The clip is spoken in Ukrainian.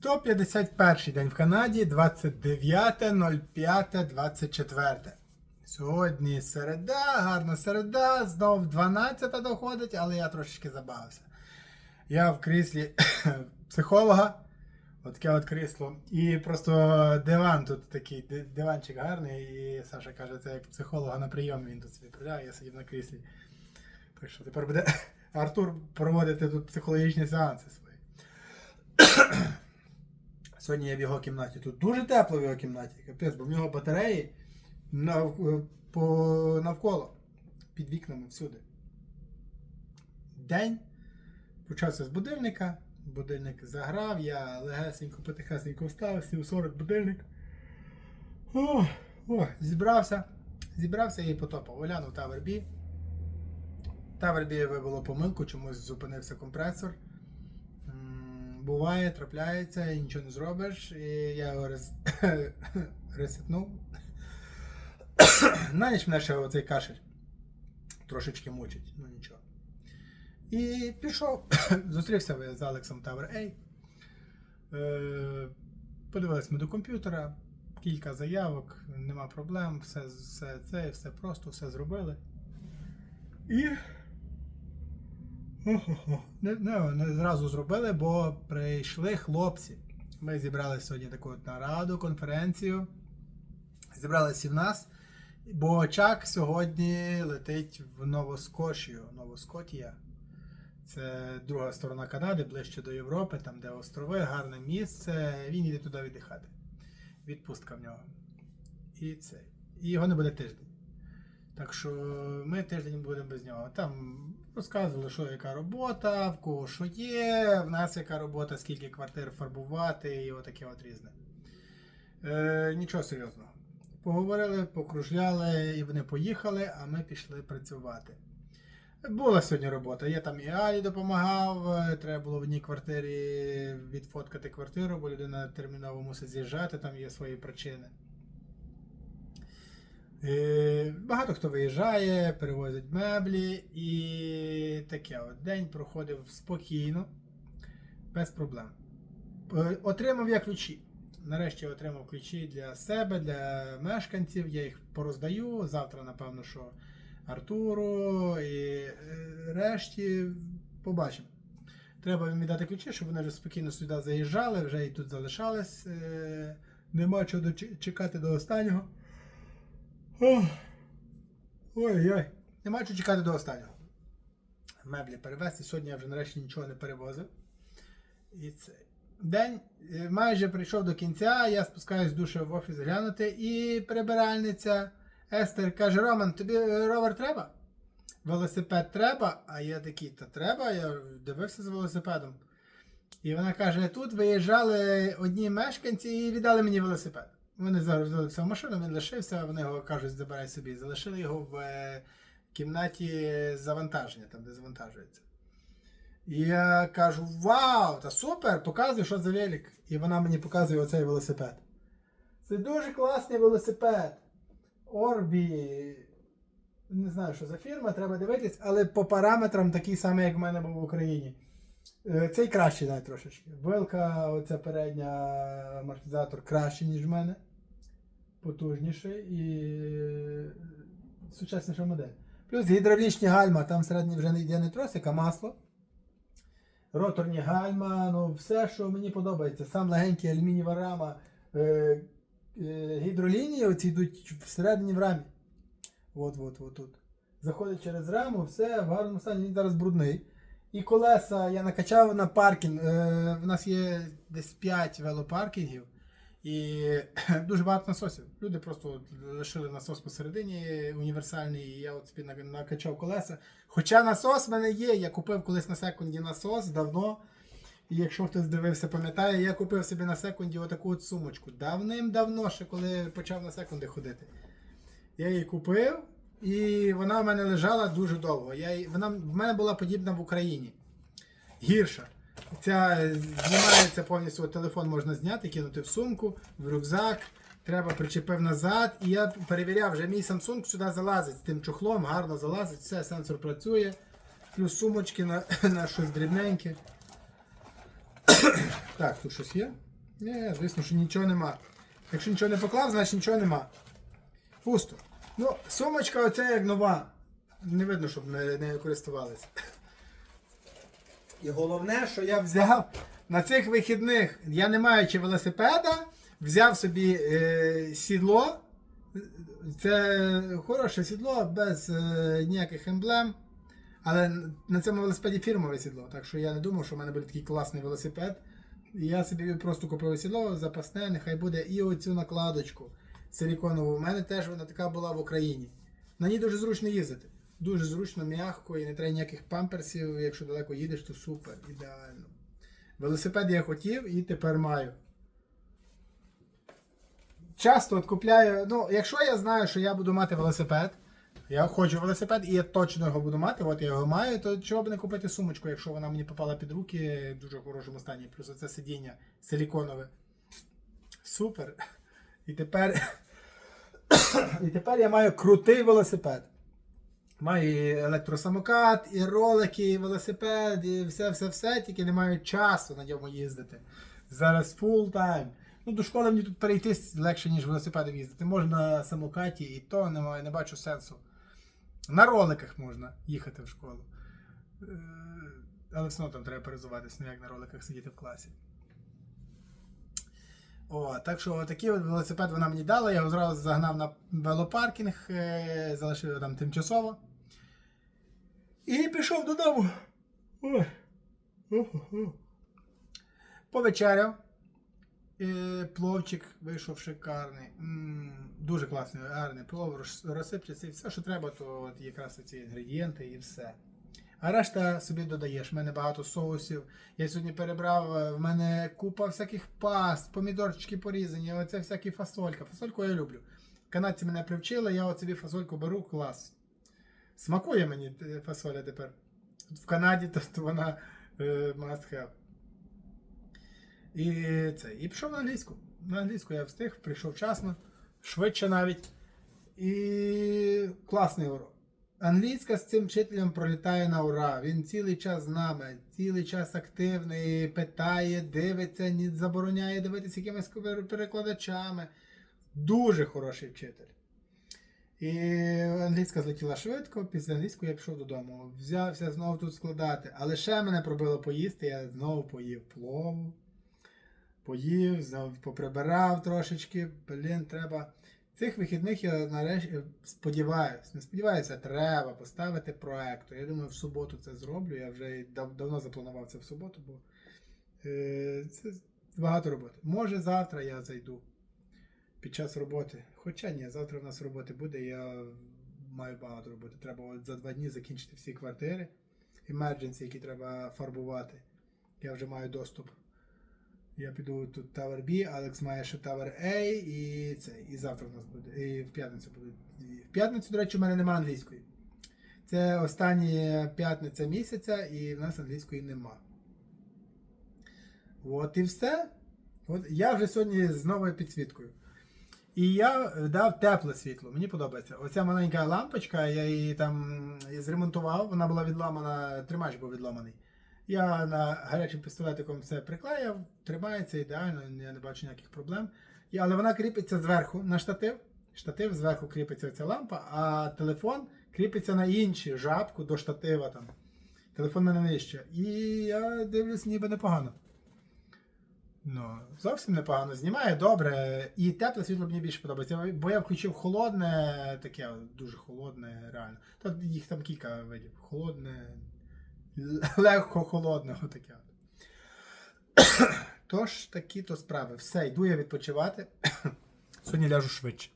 151 день в Канаді, 29.05.24. Сьогодні середа, гарна середа, знов 12 доходить, але я трошечки забавився. Я в кріслі психолога, отаке от крісло. І просто диван тут такий, диванчик гарний. І Саша каже, це як психолога на прийомі він тут собі придав, я сидів на кріслі. Так що тепер буде Артур проводити тут психологічні сеанси свої. Сьогодні я в його кімнаті. Тут дуже тепло в його кімнаті. Капець, бо в нього батареї нав... по... навколо. Під вікнами всюди. День почався з будильника. Будильник заграв, я легесенько, потихесенько встав, сів 40 будильник. О, о, зібрався. Зібрався і потопав. Оглянув. Tower B вибило помилку, чомусь зупинився компресор. Буває, трапляється, і нічого не зробиш. І я його рес... ресетнув. На ніч мене ще оцей кашель трошечки мучить, ну нічого. І пішов, зустрівся з Алексом Тавер Ей. Е, подивились ми до комп'ютера, кілька заявок, нема проблем, все, все це, все просто, все зробили. І. Не, не, не зразу зробили, бо прийшли хлопці. Ми зібрали сьогодні таку от нараду, конференцію. Зібралися в нас, бо Чак сьогодні летить в Новоскошію. Новоскотія. Це друга сторона Канади, ближче до Європи, там де острови, гарне місце. Він йде туди віддихати. Відпустка в нього. І це. І його не буде тиждень. Так що ми тиждень будемо без нього. Там розказували, що яка робота, в кого що є, в нас яка робота, скільки квартир фарбувати і отаке от різне. Е, нічого серйозного. Поговорили, покружляли, і вони поїхали, а ми пішли працювати. Була сьогодні робота. Я там і Алі допомагав. е, Треба було в одній квартирі відфоткати квартиру, бо людина терміново мусить з'їжджати, там є свої причини. Е, Багато хто виїжджає, перевозять меблі і таке. От день проходив спокійно, без проблем. Е, Отримав я ключі. Нарешті отримав ключі для себе, для мешканців. Я їх пороздаю. Завтра, напевно, що Артуру і е, решті побачимо. Треба їм віддати ключі, щоб вони вже спокійно сюди заїжджали, вже і тут залишались. Нема чого чекати до останнього. Ой-ой. Нема чого чекати до останнього. Меблі перевезти. Сьогодні я вже нарешті нічого не перевозив. І це. День е, майже прийшов до кінця, я спускаюсь з душу в офіс глянути, і прибиральниця Естер каже: Роман, тобі е, ровер треба? Велосипед треба? А я такий, та треба, я дивився за велосипедом. І вона каже: тут виїжджали одні мешканці і віддали мені велосипед. Вони загрузили все в машину, він лишився, вони його кажуть, забирай собі. Залишили його в е, кімнаті завантаження, там, де завантажується. І я кажу: Вау, та супер! Показуй, що за велик. І вона мені показує оцей велосипед. Це дуже класний велосипед. Орбі. Не знаю, що за фірма, треба дивитись, але по параметрам такий самий, як в мене був в Україні. Е, Цей кращий навіть трошечки. Вилка, оця передня амортизатор кращий, ніж в мене. Потужніший і е, сучасніша модель. Плюс гідравлічні гальма, там всередині вже не йде не тросик, а масло. Роторні гальма, ну все, що мені подобається. Сам легенький алюмінієва рама. Е, е, гідролінії оці йдуть всередині в рамі. От, от, от тут. Заходить через раму, все в гарному стані, він зараз брудний. І колеса я накачав на паркінг. Е, в нас є десь 5 велопаркінгів і дуже багато насосів. Люди просто лишили насос посередині універсальний, і я от накачав колеса. Хоча насос в мене є, я купив колись на секунді насос давно. І якщо хтось дивився, пам'ятає, я купив собі на секунді отаку от сумочку. Давним-давно, ще коли почав на секунди ходити. Я її купив, і вона в мене лежала дуже довго. Я, вона в мене була подібна в Україні. Гірша. Ця знімається повністю, от телефон можна зняти, кинути в сумку, в рюкзак. Треба причепив назад. І я перевіряв, вже мій Samsung сюди залазить з тим чохлом, гарно залазить, все, сенсор працює. Плюс сумочки на, на щось дрібненьке. Так, тут щось є. Ні, звісно, що нічого нема. Якщо нічого не поклав, значить нічого нема. Пусто. Ну, сумочка оця як нова. Не видно, щоб не- нею користувалися. І головне, що я взяв на цих вихідних, я не маючи велосипеда, взяв собі е, сідло. Це хороше сідло, без е, ніяких емблем. Але на цьому велосипеді фірмове сідло. Так що я не думав, що в мене буде такий класний велосипед. І я собі просто купив сідло, запасне, нехай буде і оцю накладочку силіконову. У мене теж вона така була в Україні. На ній дуже зручно їздити. Дуже зручно, м'яко і не треба ніяких памперсів. Якщо далеко їдеш, то супер, ідеально. Велосипед я хотів і тепер маю. Часто от купляю, ну, якщо я знаю, що я буду мати велосипед, я хочу велосипед і я точно його буду мати, от я його маю, то чого б не купити сумочку, якщо вона мені попала під руки в дуже хорошому стані. Плюс оце сидіння силіконове. Супер. І тепер, і тепер я маю крутий велосипед. Маю і електросамокат, і ролики, і велосипед, і все-все-все, тільки не маю часу на ньому їздити. Зараз фул тайм. Ну, до школи мені тут перейти легше, ніж велосипедом їздити. Можна на самокаті, і то немає, не бачу сенсу. На роликах можна їхати в школу. Е, Але все одно там треба перезуватися, не як на роликах сидіти в класі. О, так що такий велосипед вона мені дала, я його зразу загнав на велопаркінг, е, залишив його там тимчасово. І пішов додому. Повечеряв. Пловчик вийшов шикарний. Дуже класний, гарний плов, роз- розсипчатий. Все, що треба, то от якраз ці інгредієнти і все. А решта собі додаєш. У мене багато соусів. Я сьогодні перебрав, е, в мене купа всяких паст, помідорчики порізані, оце всякі фасолька. Фасольку я люблю. Канадці мене привчили, я от собі фасольку беру, клас. Смакує мені е, фасоля тепер. В Канаді тобто вона е, must have. І це. І пішов на англійську. На англійську я встиг, прийшов вчасно, швидше навіть. І класний урок. Англійська з цим вчителем пролітає на ура. Він цілий час з нами, цілий час активний, питає, дивиться, не забороняє дивитися якимись перекладачами. Дуже хороший вчитель. І англійська злетіла швидко, після англійської я пішов додому. Взявся знову тут складати. Але ще мене пробило поїсти, я знову поїв плову. Поїв, знову поприбирав трошечки. Блін, треба. Цих вихідних я нарешті сподіваюся, не сподіваюся, треба поставити проект. Я думаю, в суботу це зроблю. Я вже дав- давно запланував це в суботу, бо е, це багато роботи. Може завтра я зайду під час роботи. Хоча ні, завтра в нас роботи буде, я маю багато роботи. Треба от за два дні закінчити всі квартири, emergency, які треба фарбувати. Я вже маю доступ. Я піду тут Tower B, Алекс має ще Tower A і це. І завтра в нас буде. І в п'ятницю буде. І в п'ятницю, до речі, у мене немає англійської. Це остання п'ятниця місяця, і в нас англійської нема. От і все. От я вже сьогодні з новою підсвіткою. І я дав тепле світло. Мені подобається. Оця маленька лампочка, я її там зремонтував, вона була відламана, тримач був відламаний. Я на гарячим пістолетиком все приклеїв, тримається ідеально, я не бачу ніяких проблем. І, але вона кріпиться зверху на штатив. Штатив зверху кріпиться ця лампа, а телефон кріпиться на іншу жабку до штатива. там. Телефон мене нижче. І я дивлюсь, ніби непогано. Ну, зовсім непогано. Знімає добре. І тепле світло мені більше подобається. Бо я включив холодне, таке дуже холодне, реально. Та їх там кілька видів. Холодне, легко холодного таке. Тож, такі то справи. Все, йду я відпочивати. Сьогодні ляжу швидше.